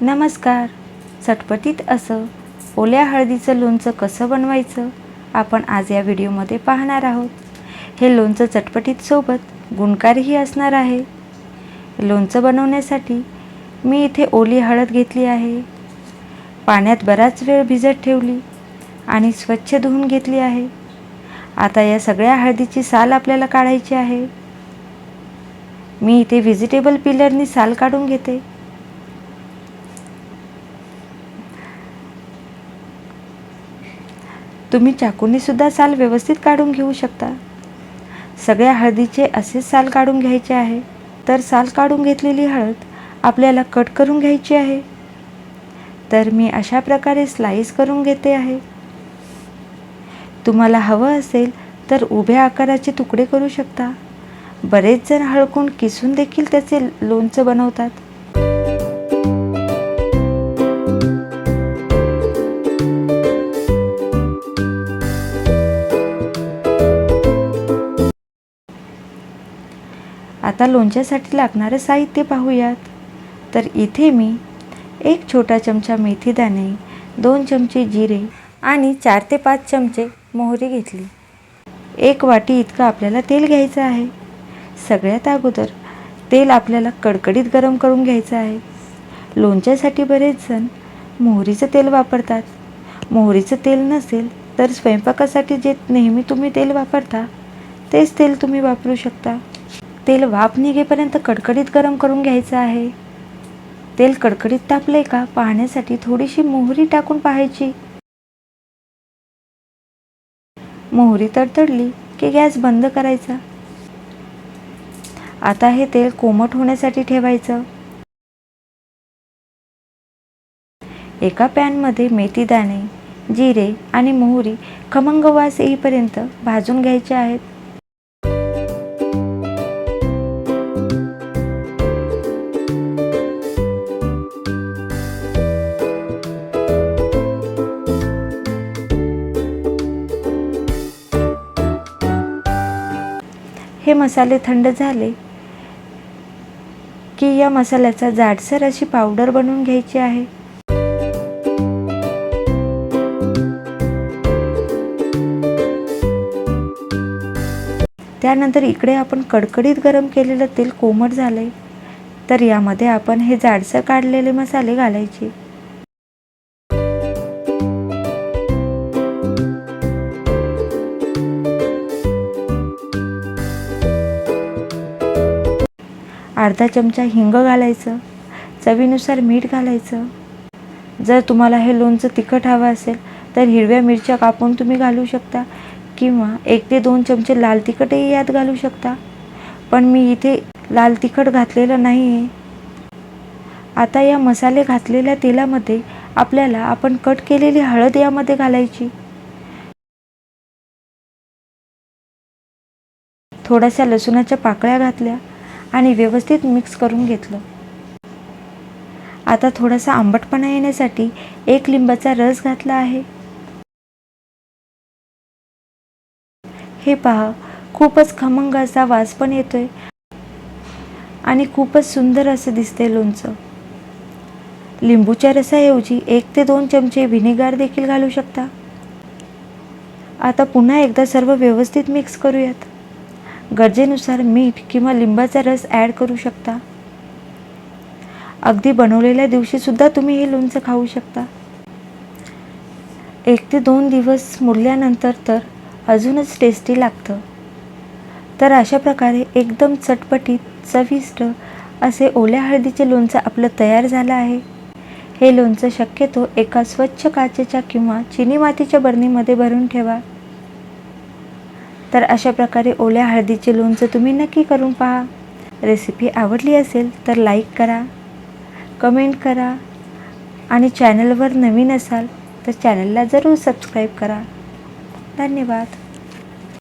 नमस्कार. चटपटीत असं ओल्या हळदीचं लोणचं कसं बनवायचं आपण आज या व्हिडिओमध्ये पाहणार आहोत. हे लोणचं चटपटीत सोबत गुणकारीही असणार आहे. लोणचं बनवण्यासाठी मी इथे ओली हळद घेतली आहे. पाण्यात बराच वेळ भिजत ठेवली आणि स्वच्छ धुवून घेतली आहे. आता या सगळ्या हळदीची साल आपल्याला काढायची आहे. मी इथे व्हेजिटेबल पिलरनी साल काढून घेते. तुम्ही चाकूनीसुद्धा साल व्यवस्थित काढून घेऊ शकता. सगळ्या हळदीचे असेच साल काढून घ्यायचे आहे. तर साल काढून घेतलेली हळद आपल्याला कट करून घ्यायची आहे. तर मी अशा प्रकारे स्लाईस करून घेते आहे. तुम्हाला हवं असेल तर उभ्या आकाराचे तुकडे करू शकता. बरेच जण हळकून किसून देखील त्याचे लोणचं बनवतात. आता लोणच्यासाठी लागणारं साहित्य पाहूयात. तर इथे मी एक छोटा चमचा मेथीदाणे दोन चमचे जिरे आणि चार ते पाच चमचे मोहरी घेतली. एक वाटी इतकं आपल्याला तेल घ्यायचं आहे. सगळ्यात अगोदर तेल आपल्याला कडकडीत गरम करून घ्यायचं आहे. लोणच्यासाठी बरेच जण मोहरीचं तेल वापरतात. मोहरीचं तेल नसेल तर स्वयंपाकासाठी जे नेहमी तुम्ही तेल वापरता तेच तेल तुम्ही वापरू शकता. तेल वाफ निघेपर्यंत कडकडीत गरम करून घ्यायचं आहे. तेल कडकडीत तापले का? पाहण्यासाठी थोडीशी मोहरी टाकून पाहायची. मोहरी तडतडली की गॅस बंद करायचा. आता हे तेल कोमट होण्यासाठी ठेवायचं. एका पॅनमध्ये मेथीदाणे जिरे आणि मोहरी खमंग वास येईपर्यंत भाजून घ्यायचे आहेत. हे मसाले थंड झाले की या मसाल्याचा जाडसर अशी पावडर बनवून घ्यायची आहे. त्यानंतर इकडे आपण कडकडीत गरम केलेलं तेल कोमट झालंय. तर यामध्ये आपण हे जाडसर काढलेले मसाले घालायचे. अर्धा चमचा हिंग घालायचं चवीनुसार मीठ घालायचं. जर तुम्हाला हे लोणचं तिखट हवं असेल तर हिरव्या मिरच्या कापून तुम्ही घालू शकता किंवा एक ते दोन चमचे लाल तिखटही यात घालू शकता. पण मी इथे लाल तिखट घातलेलं नाही आहे आता या मसाले घातलेल्या तेलामध्ये आपल्याला आपण कट केलेली हळद यामध्ये घालायची. थोड्याशा लसूणाच्या पाकळ्या घातल्या. आणि व्यवस्थित मिक्स करून घेतलं. आता थोडासा आंबटपणा येण्यासाठी एक लिंबाचा रस घातला आहे. हे पहा खूपच खमंग असा वास पण येतोय आणि खूपच सुंदर असं दिसतंय लोणचं. लिंबूच्या रसाऐवजी एक ते दोन चमचे व्हिनेगार देखील घालू शकता. आता पुन्हा एकदा सर्व व्यवस्थित मिक्स करूयात. गरजेनुसार मीठ किंवा लिंबाचा रस ॲड करू शकता. अगदी बनवलेल्या दिवशीसुद्धा तुम्ही हे लोणचं खाऊ शकता. एक ते दोन दिवस मुरल्यानंतर तर अजूनच टेस्टी लागतं. तर अशा प्रकारे एकदम चटपटीत चविष्ट असे ओल्या हळदीचे लोणचं आपलं तयार झालं आहे. हे लोणचं शक्यतो एका स्वच्छ काचेच्या किंवा चिनी मातीच्या बरणीमध्ये भरून ठेवा. तर अशा प्रकारे ओल्या हळदीचे लोणचं तुम्ही नक्की करून पहा. रेसिपी आवडली असेल तर लाईक करा कमेंट करा आणि चॅनलवर नवीन असाल तर चॅनलला जरूर सबस्क्राईब करा. धन्यवाद.